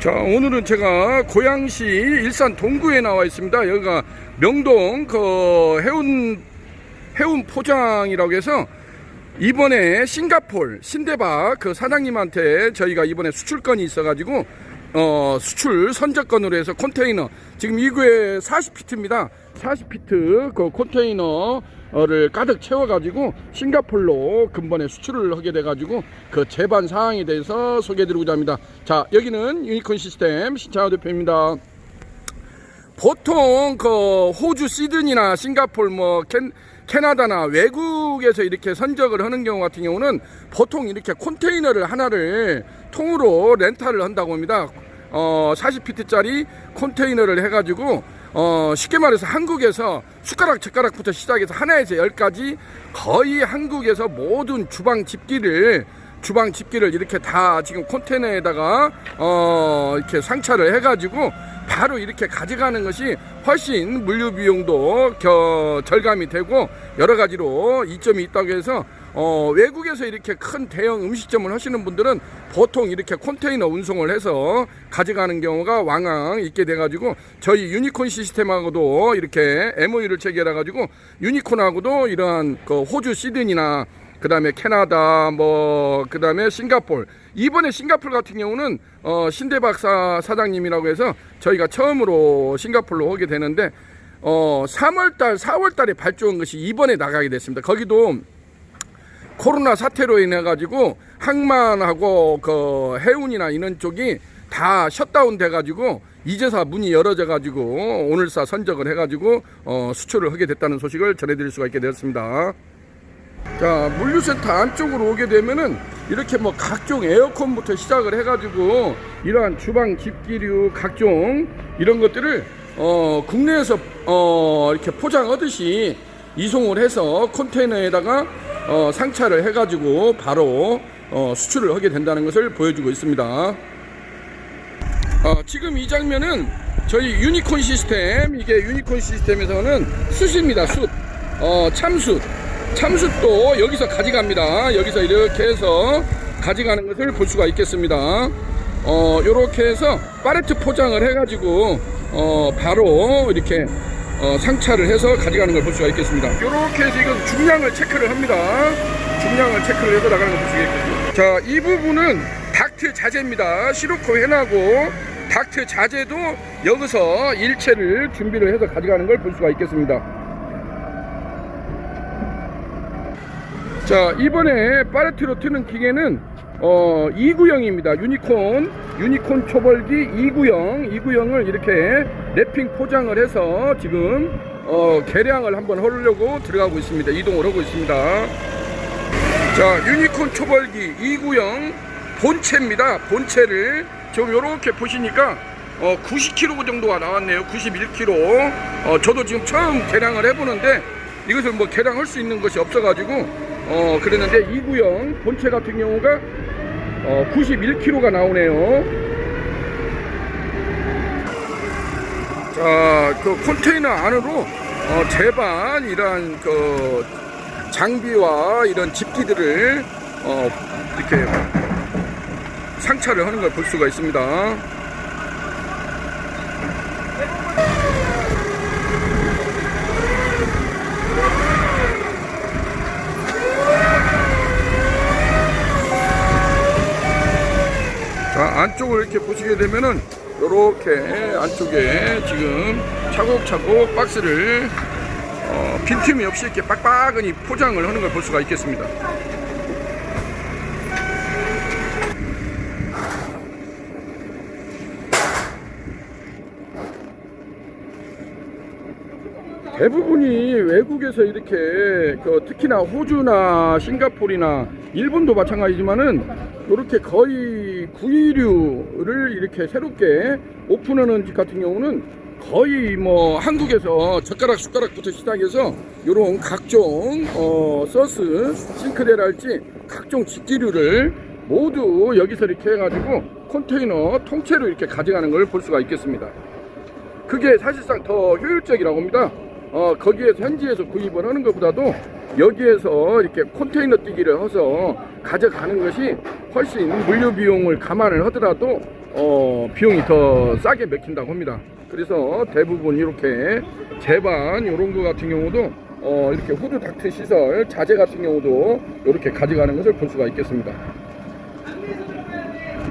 자 오늘은 제가 고양시 일산 동구에 나와 있습니다. 여기가 명동 그 해운 해운 포장이라고 해서 이번에 싱가폴 신대박 그 사장님한테 저희가 이번에 수출건이 있어가지고 어 수출 선적건으로 해서 컨테이너 지금 이구에 40피트입니다. 40피트 그 컨테이너를 가득 채워가지고 싱가폴로 근본에 수출을 하게 돼가지고 그 재반 사항에 대해서 소개해드리고자 합니다. 자 여기는 유니콘 시스템 신창호 대표입니다. 보통 그 호주 시드니나 싱가폴 뭐 캔, 캐나다나 외국에서 이렇게 선적을 하는 경우 같은 경우는 보통 이렇게 컨테이너를 하나를 통으로 렌탈을 한다고 합니다. 어, 40피트짜리 컨테이너를 해가지고 어, 쉽게 말해서 한국에서 숟가락 젓가락부터 시작해서 하나에서 열까지 거의 한국에서 모든 주방 집기를 주방 집기를 이렇게 다 지금 컨테이너에다가 어 이렇게 상차를 해가지고 바로 이렇게 가져가는 것이 훨씬 물류 비용도 겨, 절감이 되고 여러 가지로 이점이 있다고 해서 어 외국에서 이렇게 큰 대형 음식점을 하시는 분들은 보통 이렇게 컨테이너 운송을 해서 가져가는 경우가 왕왕 있게 돼가지고 저희 유니콘 시스템하고도 이렇게 MOU를 체결해 가지고 유니콘하고도 이러한 그 호주 시드니나 그 다음에 캐나다, 뭐, 그 다음에 싱가폴. 이번에 싱가폴 같은 경우는, 어, 신대 박사 사장님이라고 해서 저희가 처음으로 싱가폴로 오게 되는데, 어, 3월달, 4월달에 발주한 것이 이번에 나가게 됐습니다. 거기도 코로나 사태로 인해 가지고 항만하고 그 해운이나 이런 쪽이 다 셧다운 돼 가지고 이제서 문이 열어져 가지고 오늘사 선적을 해 가지고 어, 수출을 하게 됐다는 소식을 전해드릴 수가 있게 되었습니다. 자 물류센터 안쪽으로 오게 되면은 이렇게 뭐 각종 에어컨부터 시작을 해가지고 이러한 주방 집기류 각종 이런 것들을 어 국내에서 어 이렇게 포장하듯이 이송을 해서 컨테이너에다가 어 상차를 해가지고 바로 어 수출을 하게 된다는 것을 보여주고 있습니다. 어, 지금 이 장면은 저희 유니콘 시스템 이게 유니콘 시스템에서는 숯입니다 숯 어, 참숯 참숯도 여기서 가져갑니다. 여기서 이렇게 해서 가져가는 것을 볼 수가 있겠습니다. 어, 요렇게 해서 파레트 포장을 해 가지고 어, 바로 이렇게 어, 상차를 해서 가져가는 걸 볼 수가 있겠습니다. 요렇게 해서 이건 중량을 체크를 합니다. 중량을 체크를 해서 나가는 걸 볼 수가 있겠습니다 자 이 부분은 닥트 자재입니다. 시로코 해나고 닥트 자재도 여기서 일체를 준비를 해서 가져가는 걸 볼 수가 있겠습니다 자 이번에 파레트로 트는 기계는 어 2구형입니다. 유니콘 유니콘 초벌기 2구형. 2구형을 이렇게 랩핑 포장을 해서 지금 어 개량을 한번 하려고 들어가고 있습니다. 이동을 하고 있습니다. 자 유니콘 초벌기 2구형 본체입니다. 본체를 좀 요렇게 보시니까 어 90kg 정도가 나왔네요. 91kg 어 저도 지금 처음 개량을 해보는데 이것을 뭐 개량할 수 있는 것이 없어가지고 어 그랬는데 2구형 본체 같은 경우가 어 91kg가 나오네요 자그 컨테이너 안으로 어 제반 이런 그 장비와 이런 집기들을 어 이렇게 상차를 하는 걸 볼 수가 있습니다. 자, 안쪽을 이렇게 보시게 되면은 이렇게 안쪽에 지금 차곡차곡 박스를 어, 빈틈이 없이 이렇게 빡빡하니 포장을 하는 걸 볼 수가 있겠습니다. 대부분이 외국에서 이렇게 그 특히나 호주나 싱가포르나 일본도 마찬가지지만은 이렇게 거의 구이류를 이렇게 새롭게 오픈하는 집 같은 경우는 거의 뭐 한국에서 젓가락 숟가락부터 시작해서 이런 각종 어 소스 싱크대랄지 각종 집기류를 모두 여기서 이렇게 해가지고 컨테이너 통째로 이렇게 가져가는 걸 볼 수가 있겠습니다. 그게 사실상 더 효율적이라고 합니다. 어, 거기에서 현지에서 구입을 하는 것보다도 여기에서 이렇게 컨테이너 뛰기를 해서 가져가는 것이 훨씬 물류 비용을 감안을 하더라도 어, 비용이 더 싸게 맥힌다고 합니다. 그래서 대부분 이렇게 제반 이런 거 같은 경우도 어, 이렇게 후드 닥트 시설 자재 같은 경우도 이렇게 가져가는 것을 볼 수가 있겠습니다.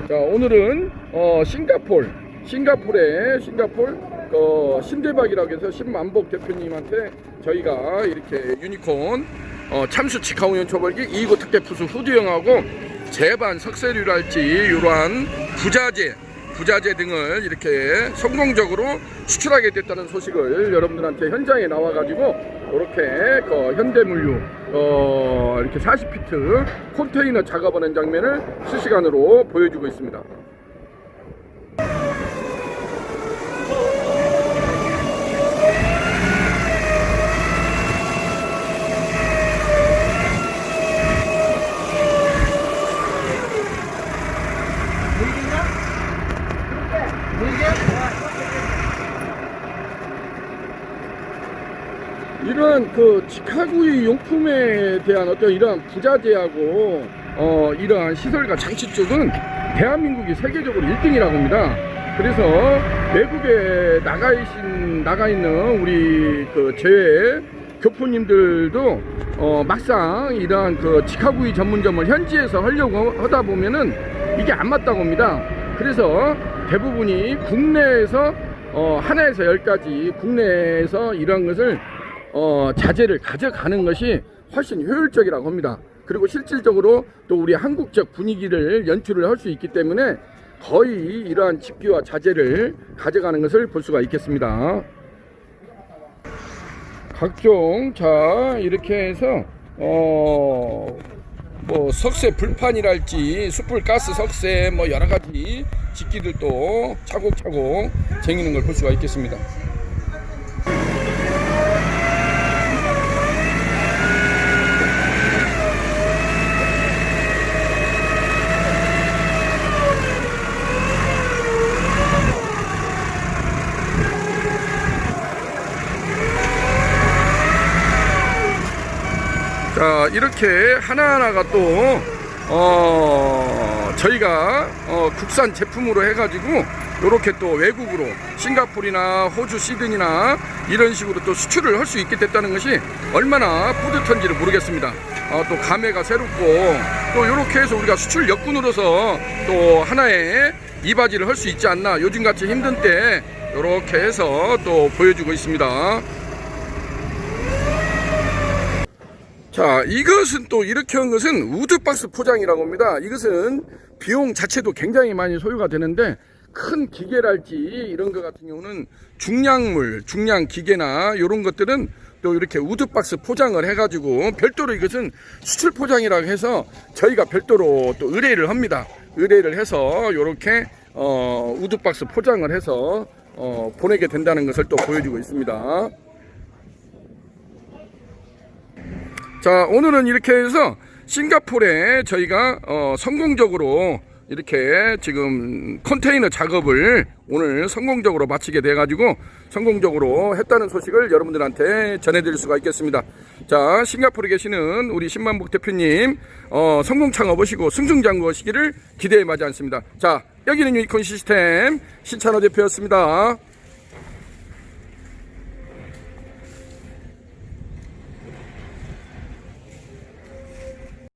자 오늘은 어, 싱가폴 싱가폴의 싱가폴 어, 신대박이라고 해서 신만복 대표님한테 저희가 이렇게 유니콘 어, 참수 직하우연 초벌기 2구 특대 푸수 후드형하고 제반 석쇠류랄지 이러한 부자재 부자재 등을 이렇게 성공적으로 수출하게 됐다는 소식을 여러분들한테 현장에 나와가지고 이렇게 그 현대물류 어, 이렇게 40피트 컨테이너 작업하는 장면을 실시간으로 보여주고 있습니다. 이러한 그 직화구이 용품에 대한 어떤 이러한 부자재하고 어 이러한 시설과 장치 쪽은 대한민국이 세계적으로 1등이라고 합니다. 그래서 외국에 나가 있신 나가 있는 우리 그 제외 교포님들도 어 막상 이러한 그 직화구이 전문점을 현지에서 하려고 하다 보면은 이게 안 맞다고 합니다. 그래서 대부분이 국내에서 어 하나에서 열까지 국내에서 이러한 것을 어, 자재를 가져가는 것이 훨씬 효율적이라고 합니다. 그리고 실질적으로 또 우리 한국적 분위기를 연출을 할 수 있기 때문에 거의 이러한 집기와 자재를 가져가는 것을 볼 수가 있겠습니다. 각종 자 이렇게 해서 어. 뭐 석쇠 불판이랄지 숯불 가스 석쇠 뭐 여러 가지 집기들도 차곡차곡 쟁이는 걸 볼 수가 있겠습니다. 자 이렇게 하나하나가 또 어, 저희가 어, 국산 제품으로 해가지고 이렇게 또 외국으로 싱가포르나 호주 시드니나 이런 식으로 또 수출을 할 수 있게 됐다는 것이 얼마나 뿌듯한지를 모르겠습니다. 어, 또 감회가 새롭고 또 이렇게 해서 우리가 수출 역군으로서 또 하나의 이바지를 할 수 있지 않나 요즘같이 힘든 때 이렇게 해서 또 보여주고 있습니다. 자, 이것은 또 이렇게 한 것은 우드박스 포장이라고 합니다. 이것은 비용 자체도 굉장히 많이 소요가 되는데 큰 기계랄지 이런 것 같은 경우는 중량물, 중량 기계나 이런 것들은 또 이렇게 우드박스 포장을 해가지고 별도로 이것은 수출 포장이라고 해서 저희가 별도로 또 의뢰를 합니다. 의뢰를 해서 이렇게 어, 우드박스 포장을 해서 어, 보내게 된다는 것을 또 보여주고 있습니다. 자 오늘은 이렇게 해서 싱가포르에 저희가 어, 성공적으로 이렇게 지금 컨테이너 작업을 오늘 성공적으로 마치게 돼 가지고 성공적으로 했다는 소식을 여러분들한테 전해드릴 수가 있겠습니다. 자 싱가포르에 계시는 우리 신만복 대표님 어, 성공 창업하시고 승승장구하시기를 기대에 마지 않습니다. 자 여기는 유니콘 시스템 신찬호 대표였습니다